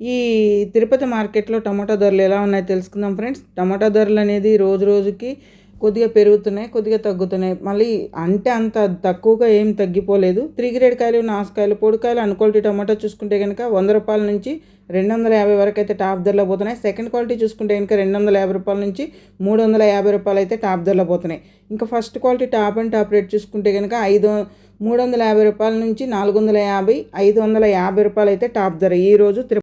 ఈ తిరుపతి మార్కెట్లో టమాటా ధరలు ఎలా ఉన్నాయో తెలుసుకుందాం ఫ్రెండ్స్. టమాటా ధరలు అనేది రోజు రోజుకి కొద్దిగా పెరుగుతున్నాయి కొద్దిగా తగ్గుతున్నాయి. మళ్ళీ అంటే అంత తక్కువగా ఏం తగ్గిపోలేదు. త్రీ గ్రేడ్ కాయలు నాసుకాయలు పొడికాయలు అన్క్వాలిటీ టమాటా చూసుకుంటే కనుక వంద రూపాయల నుంచి రెండు వందల యాభై వరకు అయితే టాప్ ధరలో పోతున్నాయి. సెకండ్ క్వాలిటీ చూసుకుంటే కనుక రెండు వందల యాభై రూపాయల నుంచి మూడు వందల యాభై రూపాయలు అయితే టాప్ ధరలో పోతున్నాయి. ఇంకా first quality top and top rate చూసుకుంటే కనుక ఐదు మూడు వందల యాభై రూపాయల నుంచి నాలుగు వందల యాభై ఐదు వందల యాభై రూపాయలు అయితే టాప్ ధర ఈరోజు తిరుపతి